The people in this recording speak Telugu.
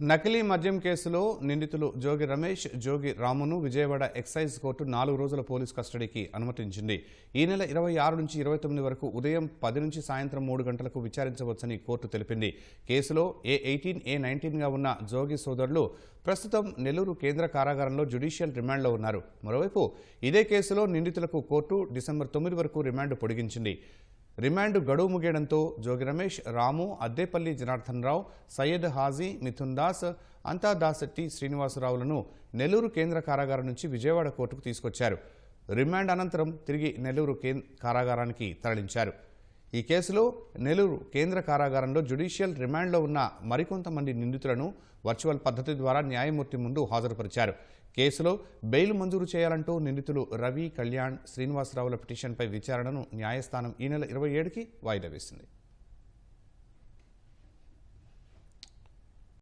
నకిలీ మద్యం కేసులో నిందితులు జోగి రమేష్ జోగి రామును విజయవాడ ఎక్సైజ్ కోర్టు నాలుగు రోజుల పోలీస్ కస్టడీకి అనుమతించింది. ఈ నెల ఇరవై ఆరు నుంచి ఇరవై తొమ్మిది వరకు ఉదయం పది నుంచి సాయంత్రం మూడు గంటలకు విచారించవచ్చని కోర్టు తెలిపింది. కేసులో ఏ ఎయిటీన్ ఏ నైన్టీన్గా ఉన్న జోగి సోదరులు ప్రస్తుతం నెల్లూరు కేంద్ర కారాగారంలో జ్యుడిషియల్ రిమాండ్లో ఉన్నారు. మరోవైపు ఇదే కేసులో నిందితులకు కోర్టు డిసెంబర్ తొమ్మిది వరకు రిమాండ్ పొడిగించింది. రిమాండ్ గడువు ముగియడంతో జోగి రమేష్ రాము అద్దేపల్లి జనార్దనరావు సయ్యద్ హాజీ మిథున్ దాస్ అంతాదాసట్టి శ్రీనివాసరావులను నెల్లూరు కేంద్ర కారాగారం నుంచి విజయవాడ కోర్టుకు తీసుకొచ్చారు. రిమాండ్ అనంతరం తిరిగి నెల్లూరు కారాగారానికి తరలించారు. ఈ కేసులో నెల్లూరు కేంద్ర కారాగారంలో జ్యుడిషియల్ రిమాండ్లో ఉన్న మరికొంతమంది నిందితులను వర్చువల్ పద్ధతి ద్వారా న్యాయమూర్తి ముందు హాజరుపరిచారు. కేసులో బెయిల్ మంజూరు చేయాలంటూ నిందితులు రవి కళ్యాణ్ శ్రీనివాసరావుల పిటిషన్పై విచారణను న్యాయస్థానం ఈ నెల ఇరవై ఏడుకి వాయిదా వేసింది.